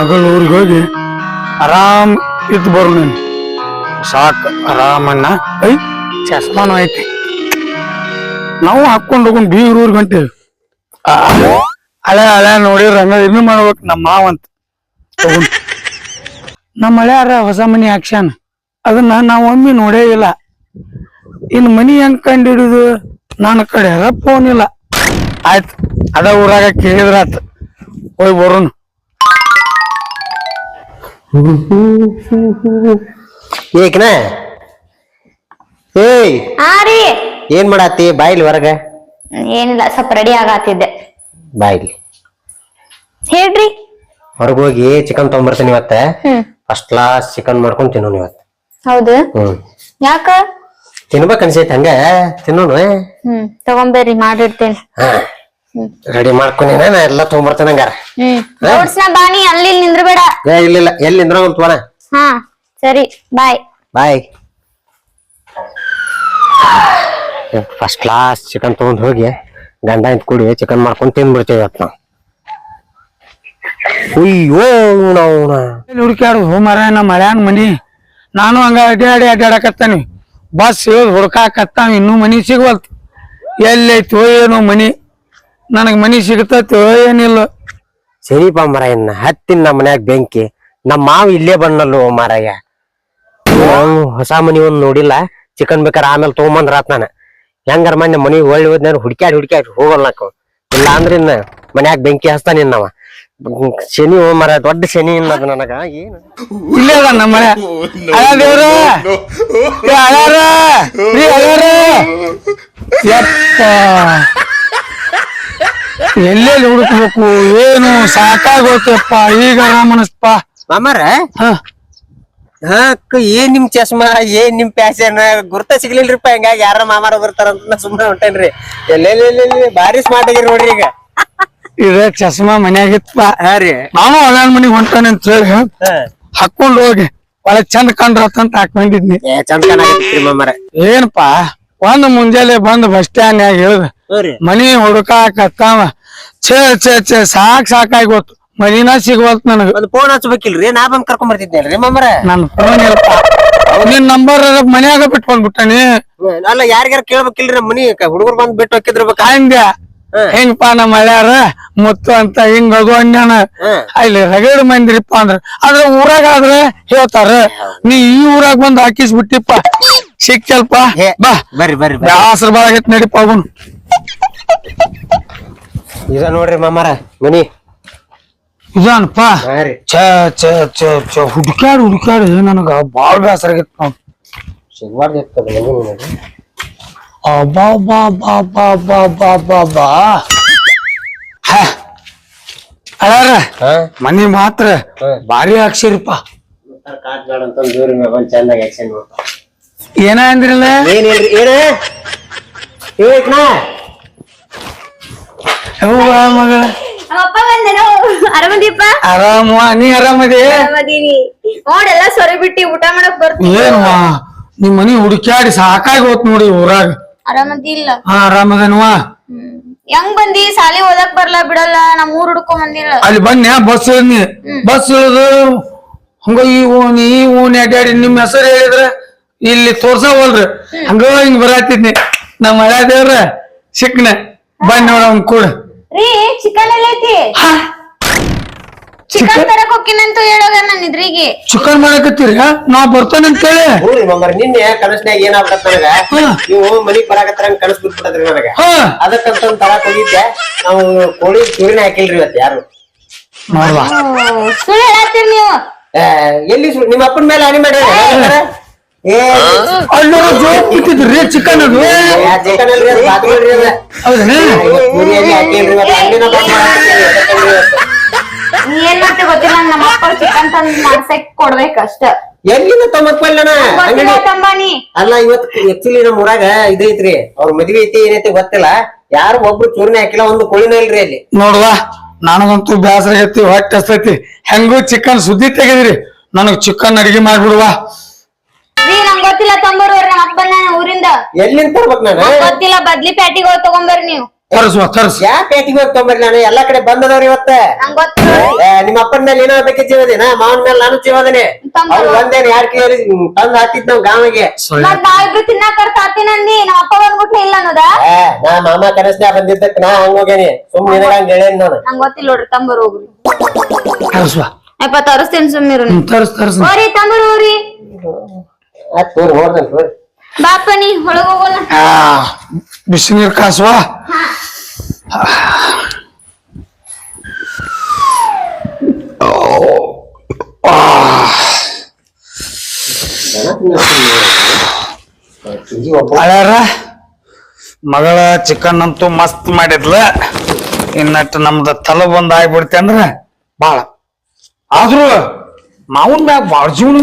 ಮಗಳ ಊರಿಗೆ ಹೋಗಿ ಆರಾಮ್ ಇದ್ದು ಬರು ನೀನು. ಸಾಕು ಆರಾಮಣ್ಣ ಐ ಚಸ್ಮಾನು ಐತಿ. ನಾವು ಹಾಕೊಂಡು ಹೋಗೊಂಡು ಬೀಗ್ರ ಊರಿಗೆ ಹೊಂಟೇವಿ ಹಳೆ ಹಳೆ ನೋಡಿದ್ರ ಹಂಗ ಇನ್ನು ಮಾಡ್ಬೇಕು ನಮ್ಮ ಮಾವಂತ ನಮ್ಮ ಹಳೆಯಾರ ಹೊಸ ಮನಿ ಆಕ್ಷನ್. ಅದನ್ನ ನಾವು ಒಮ್ಮೆ ನೋಡೇ ಇಲ್ಲ. ಇನ್ನು ಮನಿ ಹೆಂಗ್ ಕಂಡು ಹಿಡಿದು ನನ್ನ ಕಡೆ ಫೋನ್ ಇಲ್ಲ. ಆಯ್ತು. ಅದ ಊರಾಗ ಕೇಳಿದ್ರಾತ ಹೋಗಿ ಬರೋಣ. ಏಕನ ಏಯ್! ಹಾ ರೀ. ಏನ್ ಮಾಡಾತಿ? ಬಾಯಿಲಿ ಹೊರಗ. ಏನಿಲ್ಲ ಸ್ವಲ್ಪ ರೆಡಿ ಆಗತ್ತಿದ್ದೆ. ಬಾಯಿಲಿ ಹೇಳ್ರಿ. ಹೊರಗೋಗಿ ಹೋಗಿ ಚಿಕನ್ ತಗೊಂಡ್ಬರ್ತೀನಿ ಇವತ್ತ. ಹ್ಮ್. ಫಸ್ಟ್ ಕ್ಲಾಸ್ ಚಿಕನ್ ಮಾಡ್ಕೊಂಡು ತಿನ್ನೋಣ ಇವತ್ತು. ಹೌದು? ಹ್ಮ್. ಯಾಕ? ತಿನ್ಬೇಕ್ ಅನ್ಸೈತಿ ಹಂಗ. ತಿನ್ನೋಣ ಹ್ಮ್ ತಗೊಂಬೇರಿ ಮಾಡಿಡ್ತೇನೆ. ರೆಡಿ ಮಾಡ್ಕೊಂಡೇನ ನಾ ಎಲ್ಲ ತಗೊಂಬರ್ತೇನೆ ಹಂಗಾರ. ಹ್ಮ್ ನೋಡ್ಸ್ನ ಬಾನಿ ಅಲ್ಲಿ ನಿಂದ್ರಬೇಡ. ಏ ಇಲ್ಲ ಇಲ್ಲ ಎಲ್ಲಿ ನಿಂದ್ರ ಒಂದು ತೋಣ ಹಾ ಸರಿ bye. Bye. First class chicken ತಗೊಂಡ್ ಹೋಗಿ ಗಂಡ ಇಂತ ಕುಡಿ ಚಿಕನ್ ಮಾಡ್ಕೊಂಡ್ ತಿಂದ್ಬಿಡ್ತೇವೆ ಇವತ್ತು ನಾವು. ಅಯ್ಯೋ ನಾವು ಹುಡುಕ್ಯಾಡು? ಹೋ ಮರ ನಮ್ಮ ಮಳ್ಯಾನ ಮನಿ. ನಾನು ಹಂಗ ಅಡ್ಡಾಡಿ ಅಡ್ಡಾಡಕತ್ತಾನಿ ಬಸ್ ಇಳಿದು ಹುಡ್ಕಾಕತ್ತಾವ ಇನ್ನೂ ಮನಿ ಸಿಗವಲ್ತು. ಎಲ್ಲೈತೋ ಏನೋ ಮನಿ. ನನಗೆ ಮನಿ ಸಿಗತೈತೋ ಏನಿಲ್ಲ. ಸರಿಪ ಮರಾಯನ್ನ ಹತ್ತಿನ ನಮ್ಮ ಮನ್ಯಾಗ ಬೆಂಕಿ. ನಮ್ಮ ಮಾವ ಇಲ್ಲೇ ಬಂದಲ್ಲೋ ಮಾರಾಯ. ಅವ್ನು ಹೊಸ ಮನಿ ಒಂದ್ ನೋಡಿಲ್ಲ ಚಿಕನ್ ಬೇಕಾರೆ ಆಮೇಲೆ ತಗೊಂಬಂದ್ರ ಆತ್ ನಾನು. ಹೆಂಗಾರ ಮನೆ ಮನಿಗೆ ಒಳ್ಳೆ ಹೋದ್ನ ಹುಡ್ಕ್ಯಾಡ್ ಹುಡ್ಕ್ಯಾಡ್ ಹೋಗಲ್ಲ ನಾಕು. ಇಲ್ಲ ಅಂದ್ರೆ ಇನ್ನ ಮನ್ಯಾಗ ಬೆಂಕಿ ಹಚ್ತಾನಿ ಇನ್ನವ ಶನಿ ಮರ ದೊಡ್ಡ ಶನಿ ಇನ್ನದ ನನಗ ಏನು? ಇಲ್ಲೇ ಅದ ನಮ್ಮ ಮನೆ ಅಯ್ಯ ದೇವ್ರ! ಏ ಅಯ್ಯಾರ ಅಯ್ಯಾರ ಯಪ್ಪ ಎಲ್ಲೆಲ್ಲಿ ಹುಡುಕ್ಬೇಕು? ಏನು ಸಾಕಾಗೋತಪ್ಪ ಈಗ ರಾಮನಸ್ಪ. ಮಾಮಾರ? ಹ. ಹಾಕ್ ಏನ್ ನಿಮ್ ಚಸ್ಮಾ ಏನ್ ನಿಮ್ ಪ್ಯಾಶನ್ ಗುರ್ತ ಸಿಗ್ಲಿಲ್ರಿಪ್ಪ ಹಿಂಗಾಗಿ ಯಾರ ಮಾಮಾರ ಬರ್ತಾರಂತ ನಾ ಸುಮ್ಮನೆ ಹೊಂಟೇನ್ರಿ. ಎಲ್ಲೆಲ್ಲಿ ಭಾರಿ ಸ್ಮಾರ್ಟ್ ಆಗಿರಿ ನೋಡ್ರಿ ಈಗ. ಇದ ಚಸ್ಮಾ ಮನ್ಯಾಗಿತ್ತಪ್ಪ ಹಾ ರೀ. ನಾನು ಅಲ್ಲಾನ ಮನಿಗೆ ಹೊಂಟಾನೆ ಅಂತ ಹೇಳಿ ಹಾಕೊಂಡ್ ಹೋಗಿ. ಒಳ್ಳೆ ಚಂದ ಕಂಡ್ರತ್ತಂತ ಹಾಕೊಂಡಿದ್ನಿ ಏ ಚಂದ ಕಾಣಾಕತ್ರಿ ಮಾಮಾರ. ಏನಪ್ಪಾ? ಒಂದ್ ಮುಂಜಾನೆ ಬಂದ್ ಬಸ್ ಸ್ಟ್ಯಾಂಡ್ ಹೇಳ್ದ ಹ್ಞೂ ಮನಿ ಹುಡುಕಾಕತ್ತಾವ ಛೇ ಛೇ ಛೇ ಸಾಕ್ ಸಾಕಾಗಿ ಗೊತ್ತು ಮನಿನ ಸಿಗ್ವಲ್ತ್ ನನಗ. ಒಂದ್ ಫೋನ್ ಹಚ್ಬೇಕಿಲ್ರಿ? ನಾ ಬಂದ್ ಕರ್ಕೊಂಡ್ ಬರ್ತಿದ್ನಲ್ರಿ ಮಮ್ಮರ ನನ್ ಫೋನ್ ನಿನ್ ನಂಬರ್ ಮನ್ಯಾಗ ಬಿಟ್ಕೊಂಡ್ ಬಂದ್ಬಿಟ್ಟಾನಿ ಅಲ್ಲ ಯಾರ್ಯಾರು ಕೇಳ್ಬೇಕಿಲ್ರಿ ಮನಿ? ಹುಡುಗರು ಬಂದ್ ಬಿಟ್ಟು ಹಾಕಿದ್ರಬೇಕ ಹಂಗ. ಹೆಂಗಪ್ಪ ನಮ್ಮ ಮಳ್ಯಾರ ಮುತ್ತು ಅಂತ ಹಿಂಗ್ ಅದು ಅನ್ಯಾನ. ಅಲ್ಲಿ ರಗಡ್ ಮಂದಿರಿಪ್ಪ ಅಂದ್ರ. ಆದ್ರೆ ಊರಾಗ ಆದ್ರೆ ಹೇಳ್ತಾರ ನೀ ಈ ಊರಾಗ ಬಂದ್ ಹಾಕಿಸ್ಬಿಟ್ಟಿಪ್ಪ. ಸಿಕ್ಕಲ್ಪ ಬಾ. ಬರ್ರಿ ಬರ್ರಿ ಆಸರ್ ಬ್ಯಾಸರ ಬಾಳಾಗೈತ್ ನಡಿಪ್ಪ ಅವನು. ಇದ ನೋಡ್ರಿ ಮಾಮಾರ ಮನಿ. ಇದನ್ಪ ಹಾ ರೀ. ಛ ಛ ಛ ಛ ಹುಡ್ಕ್ಯಾಡ್ ಹುಡ್ಕ್ಯಾಡ್. ನನಗ ಬಾಳ ಬೇಸರ ಆಗೈತ್ ನೋಡ್. ಸಿಗ್ಬಾರ್ದಿತ್ತು ಅದು ಮನಿ ನಿನಗೆ. ಅಬ್ಬಾ ಬಾ ಬಾ ಬಾ ಬಾ ಬಾ ಬಾ ಬಾ ಅಳಾರ ಹಾ. ಮನಿ ಮಾತ್ರ. ಭಾರಿ ಹಾಕ್ಸಿರಿಪ್ಪ. ಕಾಟ್ ಬೇಡ ಅಂತ ದೂರ ಬಂದ್ ಚಂದಾಗಿ ಆಕ್ಷನ್ ಏನ ಅಂದ್ರಲ್ಲ? ಏನಿಲ್ರಿ ಏನ? ಏಕ್ನಾ ಯವ್ವ ಮಗಳ ಅಪ್ಪ ಬಂದೇನೋ. ಅರಮದಿಪ್ಪ ಆರಾಮ. ನೀ ಆರಾಮದಿ? ಅರಮದೀನಿ ನೋಡೆಲ್ಲ ಸೊರೆ ಬಿಟ್ಟಿ ಊಟ ಮಾಡಕ್ ಬರ್ತೀನಿ. ಏನ್ವಾ? ನಿಮ್ ಮನಿ ಹುಡುಕ್ಯಾಡಿ ಸಾಕಾಗಿ ಹೋತ್ ನೋಡಿ ಊರಾಗ. ಅರಮದಿ ಇಲ್ಲ ಹಾ ಆರಾಮದನ್ವಾ. ಹೆಂಗ್ ಬಂದಿ? ಸಾಲಿ ಓದಕ್ ಬರ್ಲ ಬಿಡಲ್ಲ ನಮ್ ಊರ್ ಹುಡ್ಕೊಂಡ್ ಬಂದಿಲ್ಲ. ಅಲ್ಲಿ ಬನ್ನಿ ಬಸ್ ನೀ ಬಸ್ ಇಳಿದು ಹಂಗ ಈ ಓಣಿ ಈ ಓಣಿ ಅಡ್ಡಾಡಿ ನಿಮ್ ಹೆಸರು ಹೇಳಿದ್ರ ಇಲ್ಲಿ ತೋರ್ಸವಲ್ರಿ. ಹಂಗ ಹಿಂಗ್ ಬರಾತಿದ್ನಿ. ನಮ್ಮ ಹಳೆ ದೇವ್ರ ಸಿಕ್ನ. ಬನ್ನಿ ನೋಡ ಅವ್ನ್ ಕೂಡ. ರೀ ಚಿಕನ್ ಎಲ್ಲ ಐತಿ ಚಿಕನ್ ತರಕ್ ಹೋಗಿನಂತ ಹೇಳೋಗ ನನ್ ಇದ್ರಿಗೆ ಚಿಕನ್ ಮಾಡಕತ್ತೀರಿ ನಾ ಬರ್ತಾನೆ ಅಂತ ಹೇಳಿ ಮಾಮಾರ ನಿನ್ನೆ ಕನಸ್ನ್ಯಾಗ ಏನಾಗ್ಬಿಡತ್ ನನಗ? ಹಾ. ನೀವು ಮನಿ ಬರಾಕತ್ತಾರ ಕನಸ್ ಬಿಟ್ಬಿಟ್ಟದ್ರಿ ನನಗ. ಹಾ. ಅದಕ್ಕಂತ ತರ ಹೋಗಿದ್ದೆ ನಾವು ಕೋಳಿ ಚೂರಿನ ಹಾಕಿಲ್ರಿ ಇವತ್ತು ಯಾರು? ಸುಳ್ಳು ಹೇಳತ್ತೀರಿ ನೀವು. ಎಲ್ಲಿ ನಿಮ್ಮ ಅಪ್ಪನ ಮೇಲೆ ಹನಿ ಮಾಡ್ರಿ ಏ ಅಲ್ಲಿ ಜೋಕ್ ಬಿಟ್ಟಿದ್ರಿ ಚಿಕನ್ ಅದು. ನೀ ಏನ್ ಮಾಡ್ತಿ ಗೊತ್ತಿಲ್ಲ ನಮ್ಮ ಅಪ್ಪ ಚಿಕನ್ ತಂದ್ ಮಾಡ್ಸಕ್ ಕೊಡ್ಬೇಕಷ್ಟ ಎಲ್ಲಿಂದ ತೊಂಬತ್ಪಲ್ಲಣ ಅಂಗಡಿ ಗೊತ್ತಿಲ್ಲ ತಂಬಾನಿ ಅಲ್ಲ ಇವತ್ ಆಕ್ಚುಲಿ ನಮ್ಮ ಊರಾಗ ಇದೈತ್ರಿ ಅವ್ರ ಮದ್ವಿ ಐತಿ ಏನೈತಿ ಗೊತ್ತಿಲ್ಲ ಯಾರು ಒಬ್ರು ಚೂರ್ಣ ಹಾಕಿಲ್ಲ ಒಂದು ಕುಳಿನ ಇಲ್ರಿ ಅಲ್ಲಿ ನೋಡ್ವಾ ನನಗಂತೂ ಬ್ಯಾಸರ ಆಗೈತಿ ಹೊಟ್ಟೆ ಹಸ್ತೈತಿ ಹೆಂಗೂ ಚಿಕನ್ ಸುದ್ದಿ ತೆಗೆದ್ರಿ ನನಗ್ ಚಿಕನ್ ಅಡಿಗೆ ಮಾಡ್ಬಿಡುವ ರೀ ಗೊತ್ತಿಲ್ಲ ತಂಬರ್ವರ್ ನಮ್ಮ ಅಪ್ಪನ ಊರಿಂದ. ಎಲ್ಲಿಂದ ತರ್ಬೇಕು ನಾನು? ನಂಗ್ ಗೊತ್ತಿಲ್ಲ ಬದ್ಲಿ ಪ್ಯಾಟಿಗೆ ಹೋಗಿ ತಗೊಂಬರ್ರಿ ನೀವು. ತರಸುವ ತರ್ಸ. ಯಾ ಪೇಟಿಗೆ ಹೋಗಿ ನಾನು? ಎಲ್ಲಾ ಕಡೆ ಬಂದದವ್ರಿ ಇವತ್ತ. ನಂಗ್ ಗೊತ್ತಿಲ್ಲ. ಏ, ನಿಮ್ಮ ಅಪ್ಪನ ಮೇಲೆ ಏನೋ ಬೇಕೆ ಜೀವದೇನ ಮಾವನ ಮೇಲೆ ನಾನು ಜೀವದನೆ. ತಮ್ಮ- ಒಂದೇನ್ ಯಾರ್ ಕೇಳಿ ತಂದ್ ಹಾಕಿದ್ ನಾವ್ ಗಾವಿಗೆ. ಮತ್ ನಾವಿಬ್ರು ತಿನ್ನಾಕ ತಾತಿನಂದಿ ನಮ್ಮ ಅಪ್ಪ ಬಂದ್ಬಿಟ್ಲೆ ಇಲ್ಲ ಅನ್ನೋದ? ಏ, ನಾ ಮಾಮ ಕನಸ್ನ್ಯಾಗ ಬಂದಿದ್ದಕ್ ನಾ ಹಂಗ ಹೋಗೇನಿ. ಸುಮ್ ನಿನಗ ಹಂಗ ಹೇಳೇನಿ ನಾನು. ನಂಗ್ ಗೊತ್ತಿಲ್ಲ ನೋಡ್ರಿ ತಂಬರ್ ಹೋಗ್ರಿ. ತರಸುವ. ಅಪ್ಪ ತರಿಸ್ತೇನೆ ಸುಮ್ಮಿರು ಹ್ಮ್ ತರ್ಸ್ ತರ್ಸ್. ಹೋರಿ ತಂಬರ್ ಆಯ್ತು ತೋರಿ ನೋಡ್ತೇನೆ ತೋರಿ. ಬಾಪ ನೀ ಒಳಗ್ ಹೋಗೋಣ. ಆ ಬಿಸಿನೀರ್ ಕಾಸುವ? ಹಳ್ಯಾರ ಮಗಳ ಚಿಕನ್ ಅಂತೂ ಮಸ್ತ್ ಮಾಡಿದ್ಲ. ಇನ್ನಟ್ಟು ನಮ್ದ ತಲೆ ಬಂದ್ ಆಗ್ಬಿಡ್ತೆ ಅಂದ್ರ ಬಾಳ. ಆದ್ರೂ ಮಾವನ್ ಮ್ಯಾಗ ಬಾಳ ಜೀವನ.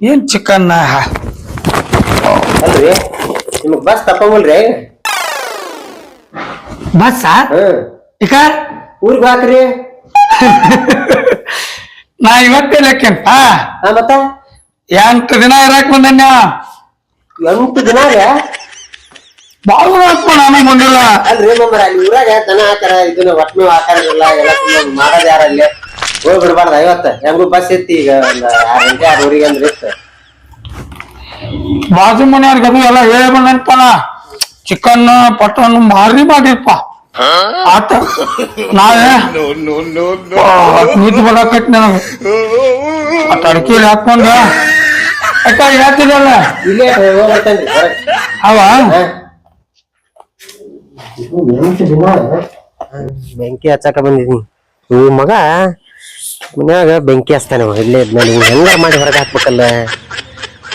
ಏನ್ ಚಿಕನ್ ಅಲ್ರಿ ನಿಮಗ್ ಬಸ್ ತಪ್ಪಂಗಲ್ರಿ ಬಸ್ ಇಕ ಊರಿಗೆ ಹಾಕ್ರಿ ನಾ ಇವತ್ತೆ ಲೆಕ್ಕಂತ ಹಾ ಮತ್ತ? ಎಂಟು ದಿನ ಇರಾಕ್ ಬಂದನ್ಯ ಎಂಟು ದಿನ ಬಾಳ ಹಾಕ್ಬೋ ನಾನು ಬಂದಿಲ್ಲ. ಅಲ್ರಿ ಅಲ್ಲಿ ಊರಾಗ ದನ ಹಾಕಾರ ಇದನ್ನ ಒಟ್ಮೆ ಹಾಕಾರಿಲ್ಲ ಎಲ್ಲ ಮಾಡೋದ್ ಯಾರ ಅಲ್ಲಿ ಹೋಗಿ ಬಿಡ್ಬಾರ್ದ ಐವತ್ತ. ಹೆಂಗು ಬಸ್ ಇತ್ತು ಈಗ ಒಂದ್ ಆರ್ ಗಂಟೆ ಆರೂವರೆಗೆ ಅಂದ್ರೆ ಇತ್ತು. ಬಾಜು ಮನೆಯವ್ರಿಗೆ ಅದು ಎಲ್ಲ ಹೇಳಿ ಬಂದಂತಾನ ಚಿಕನ್ ಪಟನ್ ಭಾರಿ ಮಾಡಿರ್ಪ. ಆತ ನಾವೇ ನಿಂತು ಬಡಕತ್ ನನಗೆ. ಆ ಹಾಕೊಂಡ. ಅಕ್ಕ ಹೇಳ್ತಿದಲ್ಲ ಇಲ್ಲೇ. ಅವ? ಬೆಂಕಿ ಹಚ್ಚಾಕ ಬಂದಿದ್ದೀನಿ. ಈ ಮಗ ಮನ್ಯಾಗ ಬೆಂಕಿ ಹಚ್ತಾನೆ ಅವ ಇಲ್ಲೇ ಇದ್ಮೇಲೆ ಇವ್ ಹೆಂಗಾರ ಮಾಡಿ ಹೊರಗೆ ಹಾಕ್ಬೇಕಲ್ಲ?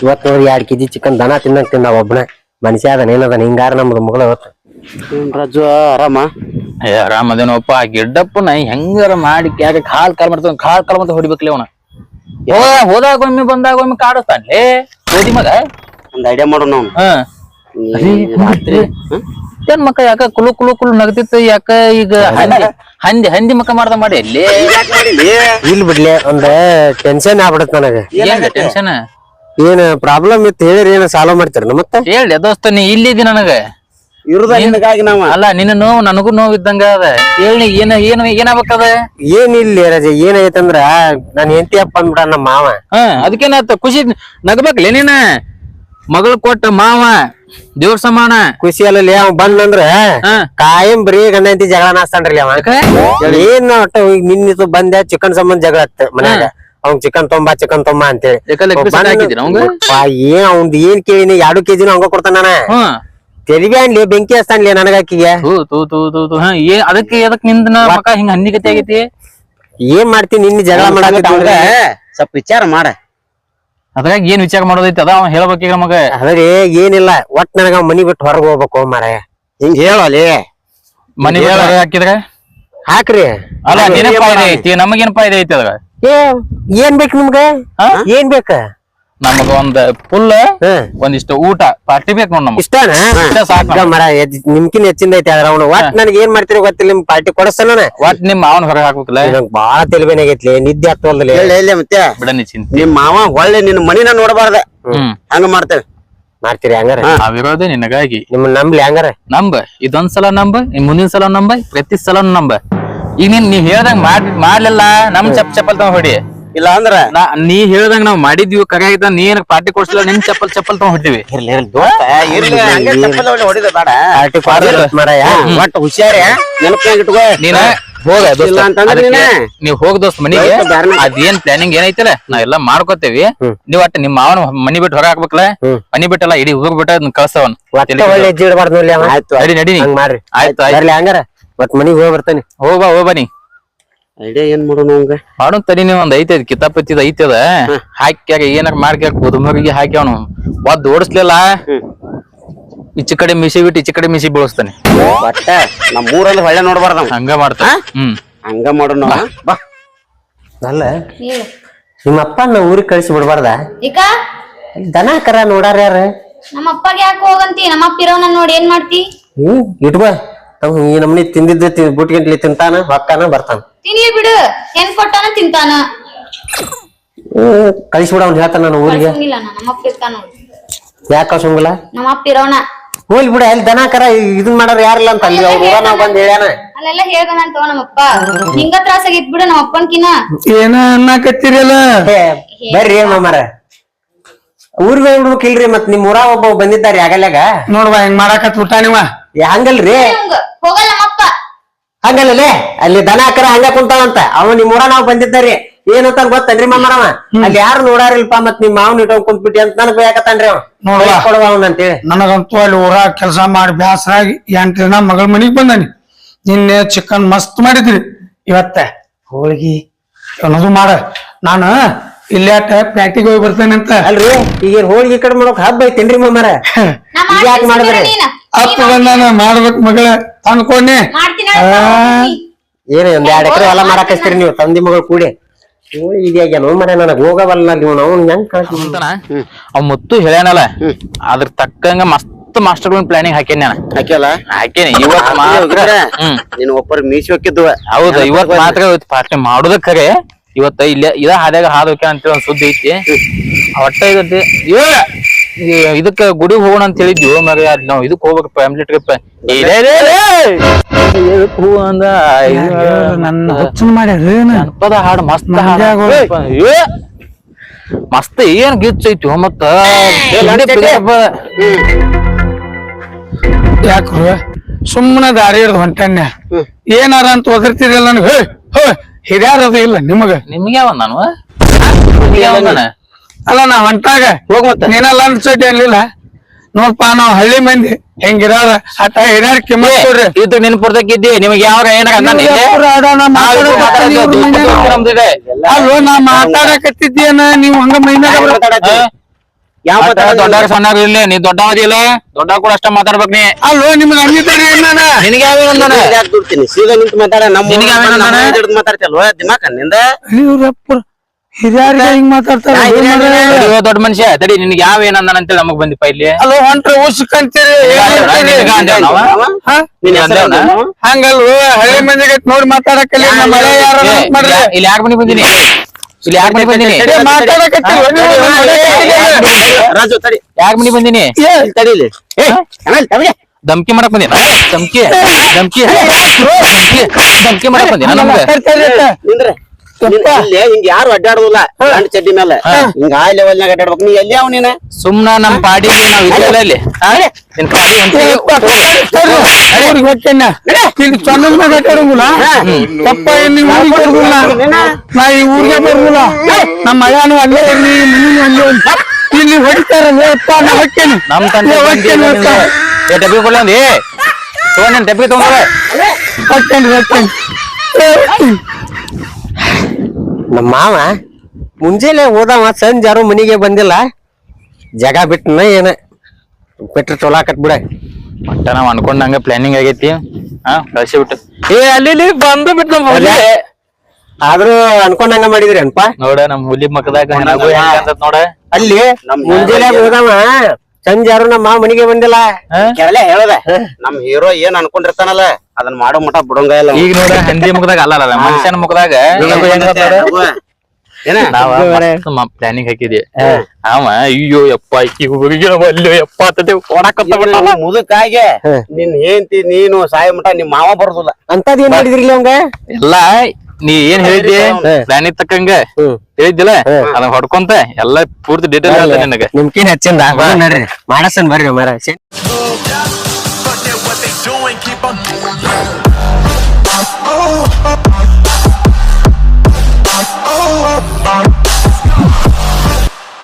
ಇವತ್ ನೋಡಿ ಎರಡ್ ಕೆಜಿ ಚಿಕನ್ ದನ ತಿನ್ನಕ್ ತಿಂದ ಒಬ್ಬನ ಮನುಷ್ಯ ಅದನ ಏನದನ? ಹಿಂಗಾರ ನಮ್ದು ಮಗಳ ಇವತ್ತು ರಾಜು ಆರಾಮ? ಏ ಆ ಗಿಡ್ಡಪ್ಪನ ಹೆಂಗಾರ ಮಾಡಿ ಯಾಕೆ ಕಾಲ್ ಕಾಲ್ ಮಾಡ್ತಾನ? ಕಾಲ್ ಕಾಲ್ ಮಾಡ್ತಾ ಹೊಡಿಬೇಕಲ್ಲ ಅವನ. ಹೋದ ಹೋದಾಗ ಒಮ್ಮೆ ಬಂದಾಗ ಒಮ್ಮೆ ಕಾಡಿಸ್ತಾನೆ. ಓದಿ ಮಗ. ಒಂದ್ ಐಡಿಯಾ ಮಾಡೋಣ ನಾವು ಹ. ಅರೇ, ರಾತ್ರಿ ಏನ್ ಮಕ್ಕ ಯಾಕ ಕುಲು ಕುಲು ಕುಲು ನಗತಿತ್ತು ಯಾಕ ಈಗ ಹಂದಿ ಹಂದಿ ಹಂದಿ ಮಕ್ಕ ಮಾಡ್ದ ಮಾಡಿ ಇಲ್ ಬಿಡ್ಲಿ ಒಂದ ಟೆನ್ಷನ್ ಆಗ್ಬಿಡತ್ ನನಗ. ಏನ್ ಟೆನ್ಷನ್ ಏನ್ ಪ್ರಾಬ್ಲಮ್ ಇತ್ತು ಹೇಳಿ ಏನ ಸಾಲ್ವ್ ಮಾಡ್ತೀರ ಮತ್ತ? ಹೇಳಿ ದೋಸ್ತ ನೀ ಇಲ್ಲಿದ್ದಿ ನನಗ. ಇರುದ ನಿನಗಾಗಿ ನಾವ? ಅಲ್ಲ ನಿನ್ನ ನೋವು ನನಗೂ ನೋವು ಇದ್ದಂಗ ಅದ. ಹೇಳಿ ಏನ ಏನ್ ಏನಾಗ್ಬೇಕದ? ಏನ್ ಇಲ್ಲಿ ರಜೆ ಏನಾಗೈತಂದ್ರ ನಾನ್ ಹೆಂಡತಿ ಅಪ್ಪ ಅಂದ್ಬಿಡ ನಮ್ಮ ಮಾವ. ಹ ಅದಕ್ಕೇನಾಯ್ತು ಖುಷಿ ನಗಬೇಕಲ್ಲ ನೀನ? ಮಗಳು ಕೊಟ್ಟ ಮಾವ ದೇವ್ರ ಸಮಾನ. ಖುಷಿ ಅಲ್ಲಲ್ಲಿ ಅವ್ ಬಂದಂದ್ರ ಹ. ಕಾಯಂ ಬರೀ ಗಂಡ ಅಂತ ಜಗಳ ನಾಸ್ತಾನ್ರಿ ಅವ. ಏನ್ ಒಟ್ಟ ನಿನ್ನಿತು ಬಂದೆ ಚಿಕನ್ ಸಂಬಂಧ ಜಗಳ ಮನ್ಯಾಗ. ಅವ್ನ್ ಚಿಕನ್ ತೊಂಬಾ ಚಿಕನ್ ತೊಂಬಾ ಅಂತೇಳಿ. ಏನ್ ಅವ್ನ್ ಏನ್ ಕೇಳಿನಿ ಎರಡು ಕೆಜಿನ ಹಂಗ ಕೊಡ್ತಾನ ನಾನ. ಹ್ಮ್ ಅನ್ಲಿ ಬೆಂಕಿ ಹಚ್ತಾನ್ಲಿ ನನಗಾಕಿಗೆ ಅದಕ್ಕೆ ಅದಕ್ನಿಂದ ಮಕ ಹಿಂಗ ಹನ್ನಿಗತಿ ಆಗೈತಿ? ಏನ್ ಮಾಡ್ತೀನಿ ನಿನ್ನ ಜಗಳ ಮಾಡಾಕ ಸ್ವಲ್ಪ ವಿಚಾರ ಮಾಡ. ಅದ್ರಾಗ ಏನ್ ವಿಚಾರ ಮಾಡೋದೈತಿ ಅದ ಅವ ಹೇಳ್ಬೇಕೀಗ ನಮಗ. ಅದ್ರಿ ಏನಿಲ್ಲ ಒಟ್ ನನಗ ಮನಿ ಬಿಟ್ಟು ಹೊರಗ್ ಹೋಗ್ಬೇಕು ಮಾರಾಯ. ಹಿಂಗ್ ಹೇಳಲಿ ಮನಿ ಹಾಕಿದ್ರೆ? ಹಾಕ್ರಿ. ಅಲ್ಲ ನಿನಗ ಫಾಯ್ದೆ ಐತಿ ನಮಗೇನ್ ಫಾಯ್ದೆ ಐತಿ ಅದ್ರಾಗ? ಏ ಏನ್ ಬೇಕು ನಿಮ್ಗ? ಏನ್ ಬೇಕ? ನಮಗ ಒಂದ್ ಫುಲ್ ಹ್ಮ್ ಒಂದಿಷ್ಟು ಊಟ ಪಾರ್ಟಿ ಬೇಕು ನೋಡ್ ನಮಗ್. ಇಷ್ಟನ? ಇಷ್ಟ ಸಾಕ್ ಮರ ನಿಮ್ಕಿನ್ ಹೆಚ್ಚಿಂದ ಐತಿ ಅದ್ರ ಅವನು. ಒಟ್ ನನಗೆ ಏನ್ ಮಾಡ್ತೀರಿ ಗೊತ್ತಿಲ್ಲ ನಿಮ್ ಪಾರ್ಟಿ ಕೊಡಸ್ತಾನ ಒಟ್ ನಿಮ್ ಮಾವನ್ ಹೊರಗೆ ಹಾಕ್ಬೇಕಲ್ಲ? ಬಾಳ ಬಾಳ ತೆಲಿಬೇನಾಗೈತ್ಲಿ ನಿದ್ದೆ ಹತ್ತವಲ್ದಲ್ಲಿ ಹೇಳಿ ಹೇಳಿ ಮತ್ತೆ. ಬಿಡ ನಿಮ್ ಮಾವ ಒಳ್ಳೆ ನಿನ್ನ ಮನಿನ ನೋಡಬಾರ್ದ. ಹ್ಮ್. ಹಂಗ ಮಾಡ್ತೇವೆ. ಮಾಡ್ತೀರಿ ಹಂಗಾರ? ನಾವಿರೋದೇ ನಿನಗಾಗಿ. ನಿಮ್ ನಂಬ್ಲಿ ಹಂಗಾರ? ನಂಬ. ಇದೊಂದ್ ಸಲ ನಂಬ ಮುಂದಿನ ಸಲ ನಂಬ ಪ್ರತಿ ಸಲ ನಂಬ. ಈಗ ನೀನ್ ನೀ ಹೇಳ್ದಂಗ್ ಮಾಡ್ ಮಾಡ್ಲಿಲ್ಲ ನಮ್ ಚಪ್ ಚಪ್ಪಲ್ ತಗೊಂಡ್ ಹೊಡಿ. ಇಲ್ಲ ಅಂದ್ರ ನಾ ಹೇಳ್ದಂಗ ನಾವ್ ಮಾಡಿದ್ವಿ ಕರೆ ಆಯ್ತಾ ನೀ ಏನಕ್ ಪಾರ್ಟಿ ಕೊಡ್ಸಿಲ್ಲ ನಿನ್ ಚಪ್ಪಲ್ ಚಪ್ಪಲ್ ತಗೊಂಡ್ ಹೊಡ್ತೀವಿ ಒಟ್ಟು ಹುಷಾರಿ ನೆನಪಿನಾಗ ಇಟ್ಕೋ. ನೀನ ಹೋಗ? ನೀವ್ ಹೋಗ್ ದೋಸ್ತ್ ಮನಿಗೆ. ಅದೇನ್ ಪ್ಲಾನಿಂಗ್ ಏನೈತಲ್ಲ? ನಾವೆಲ್ಲಾ ಮಾಡ್ಕೋತೇವಿ. ನೀವ್ ಒಟ್ಟ ನಿಮ್ ಮಾವನ ಮನಿ ಬಿಟ್ಟು ಹೊರ ಹಾಕ್ಬೇಕಲ್ಲ? ಮನಿ ಬಿಟ್ಟಲ್ಲ ಇಡೀ ಊರ್ ಬಿಟ್ಟ ಅದನ್ನ ಕಳ್ಸವನ್. ನಡಿ ಆಯ್ತು ಮತ್ ಮನಿಗ್ ಹೋಗಿ ಬರ್ತಾನೆ. ಹೋಗ ಬಾ ಹೋಗ್ ಬಾ ನೀ. ಐಡಿಯಾ ಏನ್ ಮಾಡೋಣ ಅವಂಗ? ಮಾಡೋಣ ತಡಿ ನೀವ್ ಒಂದ್ ಐತೆ ಕಿತಾಪತ್ತಿದ ಅದ ಹಾಕ್ಯಾಗ ಏನಾರ ಮಾಡ್ಕ್ಯಾಕ ಕುದುಮರಿಗೆ ಹಾಕ್ಯಾವನು ಒದ್ ಓಡಿಸ್ಲಿಲ್ಲ? ಈಚೆ ಕಡೆ ಮಿಸಿ ಬಿಟ್ಟು ಈಚೆ ಕಡೆ ಮಿಸಿ ಬೀಳಿಸ್ತಾನೆ. ಒಟ್ಟ ನಮ್ ಊರಲ್ಲಿ ಹೊಳ್ಳೆ ನೋಡಬಾರ್ದ ಹಂಗ ಮಾಡ್ತ ಹ್ಮ್. ಹಂಗ ಮಾಡೋಣ ಅವ. ಬಾ ಅಲ್ಲ ಹೇಳು ನಿಮ್ಮ ಅಪ್ಪ ನಾ ಊರಿಗೆ ಕಳಿಸಿ ಬಿಡ್ಬಾರ್ದ? ಈಗ ದನ ಕರ ನೋಡಾರ ಯಾರ? ನಮ್ಮ ಅಪ್ಪಗೆ ಯಾಕೆ ಹೋಗಂತಿ? ನಮ್ಮ ಅಪ್ಪ ಇರೋನ ನೋಡಿ ಏನ್ ಮಾಡ್ತಿ? ಹ್ಮ್ ಇಟ್ಕೋ. ಅವ್ನು ಈ ನಮ್ನಿ ತಿಂದಿದ್ದ ತಿ ಬುಟ್ಗಿಂಟ್ಲಿ ತಿಂತಾನ ಹೊಕ್ಕಾನ ಬರ್ತಾನ. ತಿನ್ಲಿ ಬಿಡು ಹೆಂಗ್ ಕೊಟ್ಟಾನ ತಿಂತಾನ. ಕಳಿಸಿ ಬಿಡ ಅವ್ನು ಹೇಳ್ತಾನ ನಾನು ಊರಿಗೆ. ಕಳ್ಸಂಗಿಲ್ಲ ನಾ, ನಮ್ಮ ಅಪ್ಪ ಇರ್ತಾನ ಯಾಕೆ ಕಳ್ಸಂಗಿಲ್ಲ? ನಮ್ಮ ಅಪ್ಪ ಇರೋಣ. ಹೋಲ್ ಬಿಡ ಅಲ್ಲಿ ದನ ಕರ ಇದನ್ ಮಾಡೋರು ಯಾರಿಲ್ಲ ಅಂತ ಅಲ್ಲಿ ಅವ್ರ ಊರ ನಾವ್ ಬಂದ್ ಹೇಳ್ಯಾನ. ಅಲ್ಲೆಲ್ಲ ಹೇಳ್ದ ತಗೋ ನಮ್ಮಪ್ಪ ನಿಂಗ ತ್ರಾಸ ಆಗಿತ್ ಬಿಡು ನಮ್ಮ ಅಪ್ಪನ್ಕಿನ ಏನ ಅನ್ನಕತ್ತೀರಲ್ಲ? ಏ, ಬರ್ರಿ ಮಾರ ಊರ್ಗೆ ಹೋಗ್ಬಿಡ್ಬೇಕಿಲ್ರಿ ಮತ್ ನಿಮ್ ಊರಾಗ ಒಬ್ಬ ಬಂದಿದ್ದಾರೆ ಆಗಲ್ಯಾಗ? ನೋಡ್ವಾ ಹೆಂಗ್ ಮಾಡಾಕತ್ ಬಿಟ್ಟ ನೀವ? ಹಂಗಲ್ರಿ? ಹಂಗಲ್ಲ ಹೋಗಲ್ಲ ನಮ್ಮಪ್ಪ ಹಂಗಲ್ಲೇ ಅಲ್ಲಿ ದನ ಕರ ಹಂಗ ಕುಂತಾವಂತ ಅವ ನಿಮ್ ಊರ ನಾವ್ ಬಂದಿದ್ದಾರಿ. ಏನಂತ ಗೊತ್ತನ್ರಿ ಮಾಮರವ ಅಲ್ಲಿ ಯಾರು ನೋಡಾರಿಲ್ಪ ಮತ್ ನಿಮ್ ಮಾವನ್ ಇಟ್ಕೊಂಡ್ ಕುಂತ್ಬಿಟ್ಟಿ ಅಂತ ನನಗ್ ಬೇಕತ್ತಾನ್ರಿ ಅವ. ಕೊಡವ ಅಂತೇಳಿ. ನನಗಂತೂ ಅಲ್ಲಿ ಊರ ಕೆಲಸ ಮಾಡಿ ಬ್ಯಾಸರಾಗಿ ಎಂಟು ದಿನ ಮಗಳ ಮನಿಗ್ ಬಂದಾನಿ. ನಿನ್ನೆ ಚಿಕನ್ ಮಸ್ತ್ ಮಾಡಿದ್ರಿ. ಇವತ್ತ ಹೋಳಿಗಿ ಅನ್ನೋದು ಮಾಡ. ನಾನು ಇಲ್ಲೇ ಪ್ಯಾಟಿಗೆ ಹೋಗಿ ಬರ್ತೇನೆ ಅಂತ. ಅಲ್ರಿ ಈಗ ಹೋಳಿಗೆ ಕಡೆ ಮಾಡೋಕ್ ಹಬ್ಬ ಐತೇನ್ರಿ ಮಾಮರ? ಯಾಕೆ ಮಾಡಿದ್ರಿ? ಅಪ್ಪ ಬಂದಾನ ಮಾಡ್ಬೇಕು ಮಗಳ ಅನ್ಕೊಂಡೆ. ಮಾಡ್ತೀನಿ ಏನ್ ಒಂದ್ ಎರಡ್ ಎಕರೆ ಹೊಲ ಮಾರಾಕಸ್ತೀರಿ ನೀವು ತಂದಿ ಮಗಳು ಕೂಡಿ. ಹೋಳಿಗೆ ಇದ್ಯಾಗ್ಯಾನೋ ಮರ ನನಗ್ ಹೋಗವಲ್ಲ ನೀವು ನಾವು ಹೆಂಗ್ ಕಳ್ಸಿ ಅಂತಾನ ಅವ್ ಮುತ್ತು ಹೇಳ್ಯಾನಲ್ಲ ಅದ್ರ ತಕ್ಕಂಗ ಮಸ್ತ್ ಮಾಸ್ಟರ್ ಪ್ಲಾನಿಂಗ್ ಹಾಕೇನಿ ನಾನು. ಹಾಕ್ಯಲ್ಲ ಹಾಕೇನಿ ಇವತ್ ಮಾತ್ರ ಹ್ಮ್. ನೀನ್ ಒಬ್ಬರು ಮೀಸಿ ಹೋಗಿದ್ವ ಹೌದು ಇವತ್ ಮಾತ್ರ ಇವತ್ತು ಪಾರ್ಟಿ ಮಾಡೋದ ಖರೆ. ಇವತ್ತ ಇಲ್ಲೇ ಇದ ಹಾದ್ಯಾಗ ಹಾದ್ ಹೋಗ್ಯಾನ ಅಂತೇಳಿ ಒಂದ್ ಸುದ್ದಿ ಐತಿ. ಒಟ್ಟ ಇದೈತಿ. ಇವ ಇದಕ್ಕ ಗುಡಿಗೆ ಹೋಗೋಣ ಅಂತ ಹೇಳಿದ್ವಿ ಮಗ ನಾವು ನಾವ್ ಇದಕ್ ಹೋಗ್ಬೇಕು ಫ್ಯಾಮಿಲಿ ಟ್ರಿಪ್ ನನ್ನ ಹುಚ್ಚನ್ ಮಾಡ್ಯಾರ ಜನಪದ ಹಾಡು ಮಸ್ತ್ ಮಸ್ತ್ ಏನ್ ಗಿಚ್ ಐತಿ ಮತ್ತ? ಯಾಕ್ರು ಸುಮ್ಮನೆ ದಾರಿ ಹಿಡ್ದು ಹೊಂಟನ್ಯ ಏನಾರ ಅಂತ ಒದರ್ತಿರಲ್ಲ ನನಗೆ ಹೇ ಹೇ ಹಿರಿಯಾರದು ಇಲ್ಲ ನಿಮಗ. ನಿಮ್ಗೆ ಯಾವ ನಾನು? ನಿಮ್ಗೆ ಯಾವ ನಾನು? ಅಲ್ಲ ನಾ ಹೊಂಟಾಗ ಹೋಗ್ ಮತ್ತೆ. ನೀನ ಲಂಚ್ ಸೈಟ್ ಅನ್ಲಿಲ್ಲ ನೋಡ್ಪ ನಾವ್ ಹಳ್ಳಿ ಮಂದಿ ಹೆಂಗಿರಾರ ಆತ ಹಿರಿಯರ್ ಕಿಮ್ಮತ್ ನಿನ್ ಇದು ಇದ್ದಿ ನಿಮಗೆ ಯಾವ. ಅಲ್ವೋ ನಾ ಮಾತಾಡಕತ್ತಿದ್ದೇನ ನೀವು ಹಂಗ ಮೈನಾಗ? ಯಾವ? ದೊಡ್ಡವ್ರ ಸಣ್ಣವ್ರ ಇಲ್ಲಿ ನೀ ದೊಡ್ಡ ಇಲ್ಲ ದೊಡ್ಡ ಕೂಡ ಅಷ್ಟ ಮಾತಾಡ್ಬೇಕ್ ನೀ. ಅಲ್ಲೋ ನಿಮ್ಗೆ ಅಂದಿದ್ದಾರೆ ನಿನಗೆ ಯಾವ ಸೀದಾ ನಿಂತು ಮಾತಾಡ ನಮ್ಮ ನಿನಗೆ ಹಿಡಿದು ಮಾತಾಡ್ತಿಲ್ವ ದಿಮಾಕ ನಿಂದ? ಇವ್ರಪ್ಪ ಹಿರಿಯರಿಗೆ ಹಿಂಗ್ ಮಾತಾಡ್ತಾರ? ತಡಿ, ದೊಡ್ಡ ಮನುಷ್ಯ. ತಡಿ ನಿನ್ಗೆ ಯಾವ ಏನಂದಾನ ಅಂತೇಳಿ ನಮಗ್ ಬಂದಿಪ್ಪ ಇಲ್ಲಿ. ಅಲ್ಲೋ ಹೊಂಟ್ರ ಉಸ್ಕಂತೀರಿ? ಹಂಗಲ್ವೋ ಹಳ್ಳಿ ಮಂದಿಗೆ ನೋಡಿ ಮಾಡ್ರಿ. ಇಲ್ಲ- ಯಾಕೆ ಮನಿ ಬಂದಿನಿ? ಇಲ್ಲಿ ಯಾಕೆ ಮನಿ ಬಂದಿನಿ? ರಾಜು ತಡಿ. ಯಾಕೆ ಮನಿ ಬಂದಿನಿ? ಏ ಧಮ್ಕಿ ಮಾಡಕ್ ಬಂದಿನ. ಧಮ್ಕಿ ಧಮ್ಕಿ ಧಮ್ಕಿ ಧಮ್ಕಿ ಮಾಡಕ್ ಬಂದಿನ ನಮ್ಗೆ. ಮಾತಾಡ್ತಾ ಇರತ್ತೆ. ನಿಂದ್ರೆ ನಿನ್- ಇಲ್ಲಿ ಹಿಂಗ್ ಯಾರು ಅಡ್ಡಾಡುದಿಲ್ಲ ಗಂಡ ಚಡ್ಡಿ ಮೇಲೆ ಹಿಂಗ ಆ ಲೆವೆಲ್ನಾಗ ಅಡ್ಡಾಡ್ಬೇಕು ನೀ ಎಲ್ಲಿ ಅವ್ ನೀನ ಸುಮ್ನ ನಮ್ ಪಾಡಿಗೆ ನಾವ್ ಇದ್ದಲ್ಲ ಇಲ್ಲಿ ಆ? ನಿನ್ ಪಾಡಿ ಏ, ಹೊಂಟಿ ಅಪ್ಪ, ಸರಿ, ಊರಿಗೆ ಹೋಗ್ತೇನೆ. ಇಲ್ಲಿ ಚಂದನ ಮ್ಯಾಗ ಅಡ್ಡಾಡಂಗಿಲ್ಲ. ಯಪ್ಪ, ಇಲ್ಲಿ ಊರಿಗೆ ಬರುದಿಲ್ಲ. ನಾ ಈ ಊರಿಗೆ ಬರುದಿಲ್ಲ ನಮ್ಮ ಮಳೆನೂ ಅಲ್ಲೇ ಇರ್ಲಿ ಮೀನು ಅಲ್ಲೇ ಇರ್ಲಿ. ಇಲ್ಲಿ ಹೊಡಿತಾರಲ್ಲ ಯಪ್ಪ ನಾ ಹೊಕ್ಕೇನೆ ನಮ್ ತಂದೆ ಏ, ಹೊಕ್ಕೇನೆ ಯಪ್ಪ. ಏ ಡಬ್ಬಿ ಕೊಡ್ಲ ಒಂದ್ ಏ ತಗೊಂಡ್ ಡಬ್ಬಿ ತಗೊಂಡ್ರೆ ಹೊಕ್ಕೇನೆ ಹೊಕ್ಕೇನೆ ಏ, ಹೊಕ್ಕೇನೆ. ನಮ್ಮ ಮಾವ ಮುಂಜಾನೆ ಹೋದವ ಸಂಜೆ ಯಾರು ಮನಿಗೆ ಬಂದಿಲ್ಲ. ಜಗ ಬಿಟ್ಟನ ಏನ? ಬಿಟ್ರೆ ಚೊಲೋ ಆಕತ್ ಬಿಡ. ಒಟ್ಟ ನಾವ್ ಅನ್ಕೊಂಡಂಗ ಪ್ಲಾನಿಂಗ್ ಆಗೈತಿ. ಹಾ ಕಳ್ಸಿ ಬಿಟ್ಟು. ಏ ಅಲ್ಲಿ ಬಂದು ಬಿಟ್ಟು ಆದ್ರೂ ಅನ್ಕೊಂಡಂಗ ಮಾಡಿದ್ರಿ ಅನ್ಪ ನೋಡ ನಮ್ ಹುಲಿ ಮಕ್ಕದಾಗ ನೋಡ. ಅಲ್ಲಿ ಮುಂಜಾನೆ ಹೋದವ. ಸಂಜೆ ಯಾರು ನಮ್ಮ ಮಾವ ಮನಿಗೆ ಬಂದಿಲ್ಲ? ಕೆಳಲೆ ಹೇಳದ. ನಮ್ ಹೀರೋ ಏನ್ ಅನ್ಕೊಂಡಿರ್ತಾನಲ್ಲ ಅದನ್ನ ಮಾಡೋ ಮಟ ಬಿಡಂಗ ಇಲ್ಲ ಈಗ ನೋಡ ಹಂದಿ ಮುಖದಾಗ ಅಲ್ಲ ಮನುಷ್ಯನ ಮುಖದಾಗ ಪ್ಲಾನಿಂಗ್ ಹಾಕಿದ್ವಿ. ಅವ ಅಯ್ಯೋ ಯಪ್ಪ ಈ ಹುಡುಗಿ ಅಲ್ಲೋ ಯಪ್ಪ ಅಂತದೆ ಕೊಡಕತ್ತ ಮುದುಕಾಗೆ ನಿನ್ ಹೆಂಡತಿ ನೀನು ಸಾಯ ಮಟ ನಿಮ್ ಮಾವ ಬರುದಿಲ್ಲ. ಅಂತದ್ ಏನ್ ಮಾಡಿದ್ರಿ ಅವಂಗ? ಎಲ್ಲಾ ನೀ ಏನ್ ಹೇಳಿದ್ದೆ? ಪ್ಲಾನ್ ತಕ್ಕಂಗ. ಹೇಳಿದ್ದಿಲ್ಲ? ಅದನ್ನ ಹೊಡ್ಕೊಂತ ಎಲ್ಲಾ ಪೂರ್ತಿ ಡೀಟೇಲ್ ಹೇಳ್ತಾನೆ ನಿನಗೆ. ನಿಮ್ಕೇನ್ ಹೆಚ್ಚಿಂದ? ನಡ್ರಿ. ಮಾಡಸನ್ ಬರ್ರಿ ಮರ